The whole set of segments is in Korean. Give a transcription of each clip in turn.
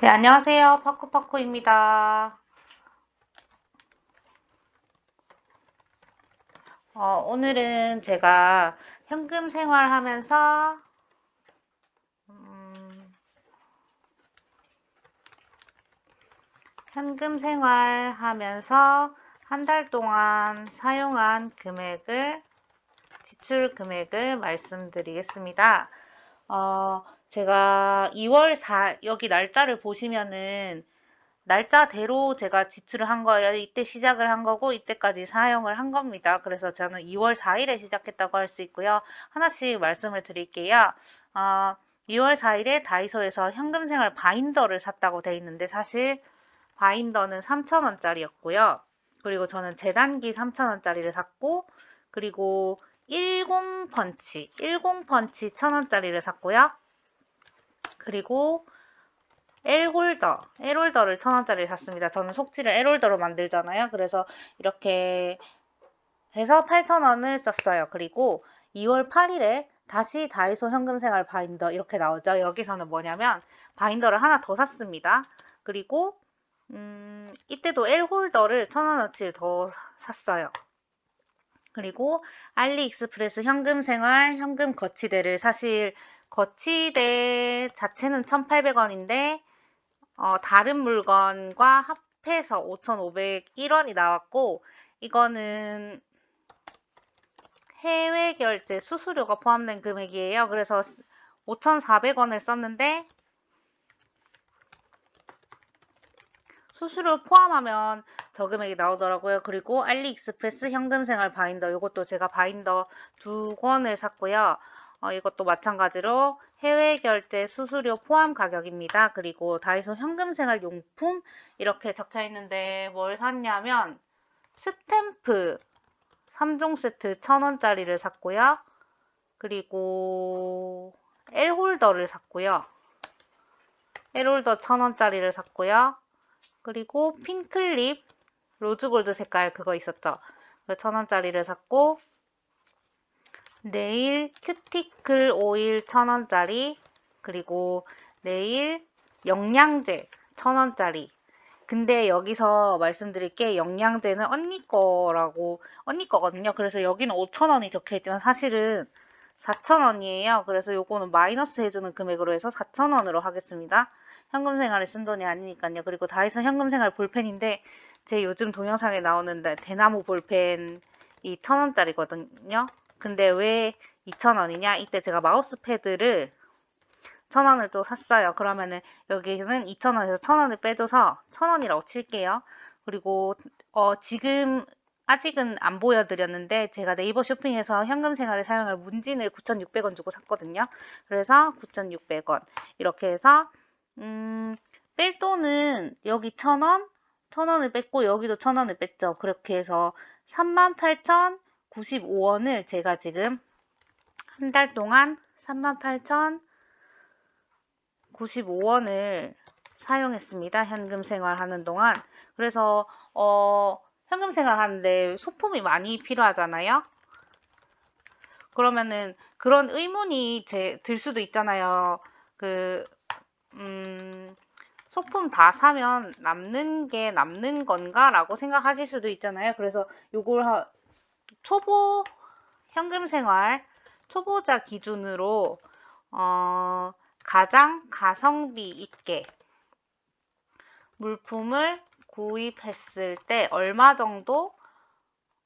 네, 안녕하세요. 파쿠파쿠입니다. 어, 오늘은 제가 현금 생활하면서 음, 현금 생활하면서 한 달 동안 사용한 금액을 지출 금액을 말씀드리겠습니다. 어, 제가 2월 4 여기 날짜를 보시면은 날짜대로 제가 지출을 한 거예요. 이때 시작을 한 거고 이때까지 사용을 한 겁니다. 그래서 저는 2월 4일에 시작했다고 할 수 있고요. 하나씩 말씀을 드릴게요. 어, 2월 4일에 다이소에서 현금생활 바인더를 샀다고 돼 있는데 사실 바인더는 3,000원짜리였고요. 그리고 저는 재단기 3,000원짜리를 샀고 그리고 10펀치, 10펀치 1,000원짜리를 샀고요. 그리고 L홀더, L홀더를 1,000원짜리 샀습니다. 저는 속지를 L홀더로 만들잖아요. 그래서 이렇게 해서 8,000원을 썼어요. 그리고 2월 8일에 다시 다이소 현금생활 바인더 이렇게 나오죠. 여기서는 뭐냐면 바인더를 하나 더 샀습니다. 그리고 음, 이때도 L홀더를 1,000원어치를 더 샀어요. 그리고 알리익스프레스 현금생활 현금 거치대를 사실 거치대 자체는 1,800원인데 어, 다른 물건과 합해서 5,501원이 나왔고 이거는 해외 결제 수수료가 포함된 금액이에요. 그래서 5,400원을 썼는데 수수료 포함하면 저 금액이 나오더라고요. 그리고 알리익스프레스 현금생활 바인더 이것도 제가 바인더 두 권을 샀고요. 어, 이것도 마찬가지로 해외 결제 수수료 포함 가격입니다. 그리고 다이소 현금 생활 용품 이렇게 적혀 있는데 뭘 샀냐면 스탬프 3종 세트 1000원짜리를 샀고요. 그리고 L홀더를 샀고요. L홀더 1000원짜리를 샀고요. 그리고 핑클립 로즈골드 색깔 그거 있었죠. 1000원짜리를 샀고 네일 큐티클 오일 1000원짜리 그리고 네일 영양제 1000원짜리 근데 여기서 말씀드릴 게 영양제는 언니 거라고 언니 거거든요. 그래서 여기는 5,000원이 적혀 있지만 사실은 4,000원이에요. 그래서 요거는 마이너스 해주는 금액으로 해서 4,000원으로 하겠습니다. 현금 생활에 쓴 돈이 아니니까요. 그리고 다이소 현금 생활 볼펜인데 제 요즘 동영상에 나오는 대나무 볼펜이 1,000원짜리거든요. 근데 왜 2,000원이냐? 이때 제가 마우스 패드를 1,000원을 또 샀어요. 그러면은 여기는 2,000원에서 1,000원을 빼줘서 1,000원이라고 칠게요. 그리고 어 지금 아직은 안 보여드렸는데 제가 네이버 쇼핑에서 현금 생활에 사용할 문진을 9,600원 주고 샀거든요. 그래서 9,600원 이렇게 해서 음, 뺄 돈은 여기 1,000원, 1,000원을 뺐고 여기도 1,000원을 뺐죠. 그렇게 해서 38,095원을 제가 지금 한 달 동안 38,095원을 사용했습니다. 현금 생활하는 동안. 그래서 어, 현금 생활하는데 소품이 많이 필요하잖아요. 그러면은 그런 의문이 제, 들 수도 있잖아요. 그 음, 소품 다 사면 남는 게 남는 건가? 라고 생각하실 수도 있잖아요. 그래서 요걸 하, 초보 현금 생활 초보자 기준으로 어, 가장 가성비 있게 물품을 구입했을 때 얼마 정도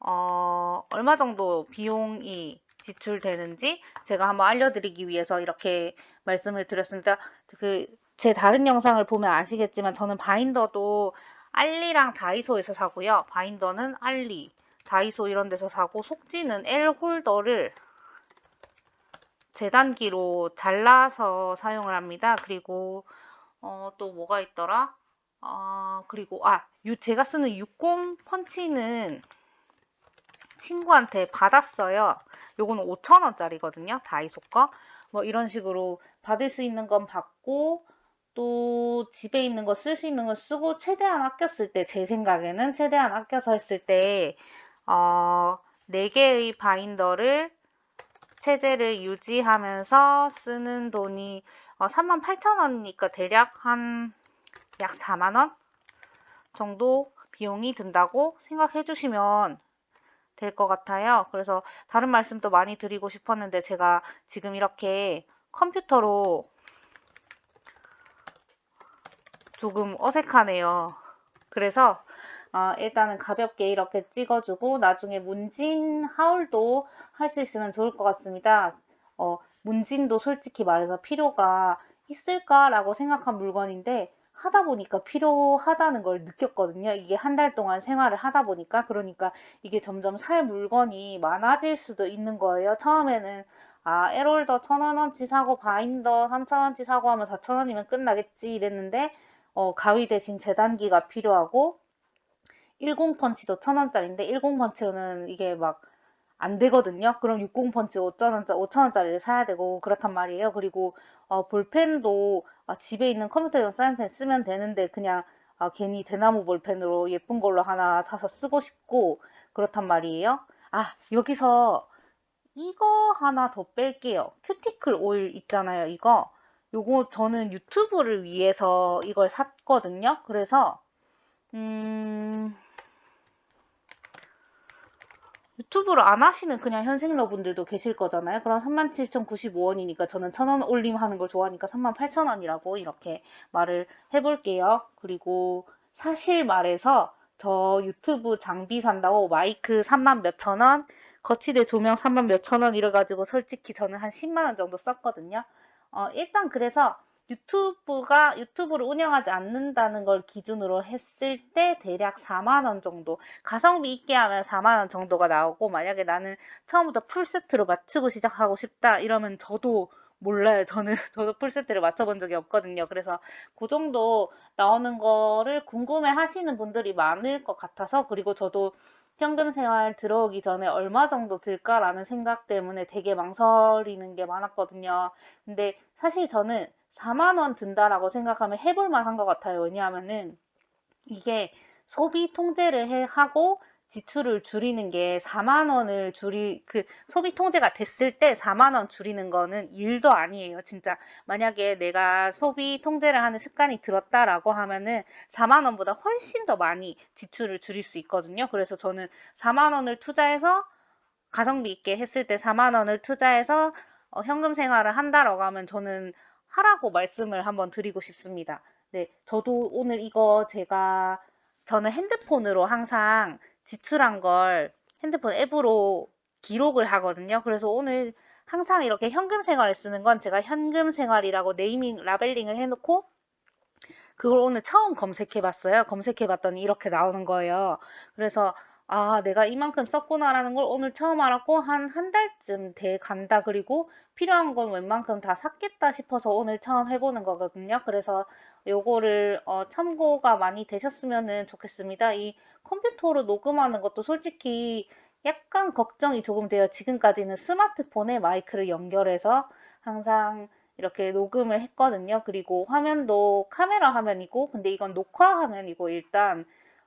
어, 얼마 정도 비용이 지출되는지 제가 한번 알려드리기 위해서 이렇게 말씀을 드렸습니다. 그 제 다른 영상을 보면 아시겠지만 저는 바인더도 알리랑 다이소에서 사고요. 바인더는 알리, 다이소 이런 데서 사고 속지는 L 홀더를 재단기로 잘라서 사용을 합니다. 그리고 어, 또 뭐가 있더라? 어, 그리고 아, 유, 제가 쓰는 60 펀치는 친구한테 받았어요. 요거는 5,000원짜리거든요. 다이소 거. 뭐 이런 식으로 받을 수 있는 건 받고 또 집에 있는 거 쓸 수 있는 거 쓰고 최대한 아꼈을 때 제 생각에는 최대한 아껴서 했을 때 어, 4개의 바인더를 체제를 유지하면서 쓰는 돈이 어, 38,000원이니까 대략 한 약 4만원 정도 비용이 든다고 생각해 주시면 될 것 같아요. 그래서 다른 말씀도 많이 드리고 싶었는데 제가 지금 이렇게 컴퓨터로 조금 어색하네요. 그래서 어, 일단은 가볍게 이렇게 찍어주고 나중에 문진 하울도 할 수 있으면 좋을 것 같습니다. 어, 문진도 솔직히 말해서 필요가 있을까라고 생각한 물건인데 하다 보니까 필요하다는 걸 느꼈거든요. 이게 한 달 동안 생활을 하다 보니까 그러니까 이게 점점 살 물건이 많아질 수도 있는 거예요. 처음에는 아 에롤더 천원어치 사고 바인더 삼천원치 사고 하면 사천원이면 끝나겠지 이랬는데 어, 가위 대신 재단기가 필요하고 10펀치도 1000원짜리인데 10펀치로는 이게 막 안 되거든요. 그럼 60펀치 5,000원짜리, 5,000원짜리를 사야 되고 그렇단 말이에요. 그리고 어, 볼펜도 아, 집에 있는 컴퓨터용 사인펜 쓰면 되는데 그냥 아, 괜히 대나무 볼펜으로 예쁜 걸로 하나 사서 쓰고 싶고 그렇단 말이에요. 아, 여기서 이거 하나 더 뺄게요. 큐티클 오일 있잖아요. 이거. 요거 저는 유튜브를 위해서 이걸 샀거든요. 그래서 음, 유튜브를 안 하시는 그냥 현생러분들도 계실 거잖아요. 그럼 37,095원이니까 저는 1,000원 올림 하는 걸 좋아하니까 38,000원이라고 이렇게 말을 해볼게요. 그리고 사실 말해서 저 유튜브 장비 산다고 마이크 3만 몇천 원, 거치대 조명 3만 몇천 원 이래가지고 솔직히 저는 한 10만 원 정도 썼거든요. 어, 일단 그래서 유튜브가 유튜브를 운영하지 않는다는 걸 기준으로 했을 때 대략 4만 원 정도 가성비 있게 하면 4만 원 정도가 나오고 만약에 나는 처음부터 풀세트로 맞추고 시작하고 싶다 이러면 저도 몰라요. 저는 저도 풀세트를 맞춰본 적이 없거든요. 그래서 그 정도 나오는 거를 궁금해 하시는 분들이 많을 것 같아서 그리고 저도 현금 생활 들어오기 전에 얼마 정도 들까라는 생각 때문에 되게 망설이는 게 많았거든요. 근데 사실 저는 4만 원 든다라고 생각하면 해볼 만 한 것 같아요. 왜냐하면은 이게 소비 통제를 해, 하고 지출을 줄이는 게 4만 원을 줄이 그 소비 통제가 됐을 때 4만 원 줄이는 거는 일도 아니에요. 진짜 만약에 내가 소비 통제를 하는 습관이 들었다라고 하면은 4만 원보다 훨씬 더 많이 지출을 줄일 수 있거든요. 그래서 저는 4만 원을 투자해서 가성비 있게 했을 때 4만 원을 투자해서 어, 현금 생활을 한다라고 하면 저는 하라고 말씀을 한번 드리고 싶습니다. 네, 저도 오늘 이거 제가 저는 핸드폰으로 항상 지출한 걸 핸드폰 앱으로 기록을 하거든요. 그래서 오늘 항상 이렇게 현금 생활을 쓰는 건 제가 현금 생활이라고 네이밍 라벨링을 해놓고 그걸 오늘 처음 검색해 봤어요. 검색해 봤더니 이렇게 나오는 거예요. 그래서 아, 내가 이만큼 썼구나라는 걸 오늘 처음 알았고 한 한 달쯤 돼 간다. 그리고 필요한 건 웬만큼 다 샀겠다 싶어서 오늘 처음 해보는 거거든요. 그래서 요거를 어, 참고가 많이 되셨으면 좋겠습니다. 이 컴퓨터로 녹음하는 것도 솔직히 약간 걱정이 조금 돼요. 지금까지는 스마트폰에 마이크를 연결해서 항상 이렇게 녹음을 했거든요. 그리고 화면도 카메라 화면이고, 근데 이건 녹화 화면이고, 일단,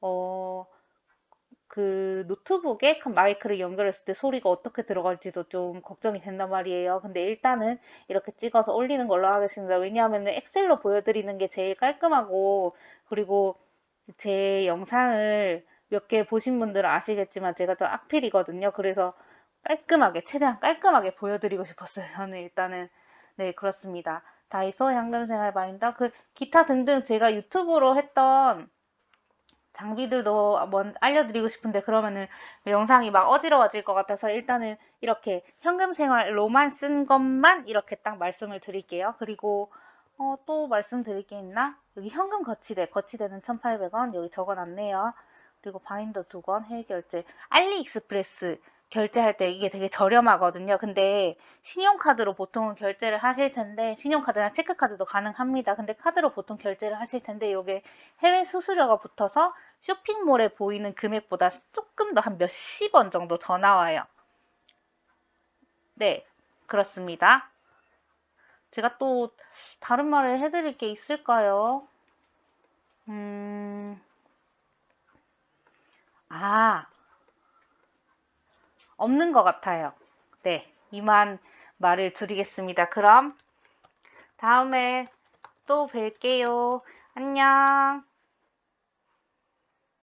어, 그 노트북에 그 마이크를 연결했을 때 소리가 어떻게 들어갈지도 좀 걱정이 된단 말이에요. 근데 일단은 이렇게 찍어서 올리는 걸로 하겠습니다. 왜냐하면 엑셀로 보여드리는 게 제일 깔끔하고 그리고 제 영상을 몇 개 보신 분들은 아시겠지만 제가 좀 악필이거든요. 그래서 깔끔하게 최대한 깔끔하게 보여드리고 싶었어요. 저는 일단은 네 그렇습니다. 다이소 현금생활 바인더 그 기타 등등 제가 유튜브로 했던 장비들도 먼 알려드리고 싶은데 그러면은 영상이 막 어지러워질 것 같아서 일단은 이렇게 현금 생활로만 쓴 것만 이렇게 딱 말씀을 드릴게요. 그리고 어, 또 말씀드릴 게 있나? 여기 현금 거치대, 거치대는 1,800원 여기 적어놨네요. 그리고 바인더 두 권, 해결제, 알리익스프레스 결제할 때 이게 되게 저렴하거든요. 근데 신용카드로 보통 결제를 하실 텐데 신용카드나 체크카드도 가능합니다. 근데 카드로 보통 결제를 하실 텐데 이게 해외 수수료가 붙어서 쇼핑몰에 보이는 금액보다 조금 더 한 몇십 원 정도 더 나와요. 네, 그렇습니다. 제가 또 다른 말을 해드릴 게 있을까요? 음, 아, 없는 것 같아요. 네, 이만 말을 드리겠습니다. 그럼 다음에 또 뵐게요. 안녕.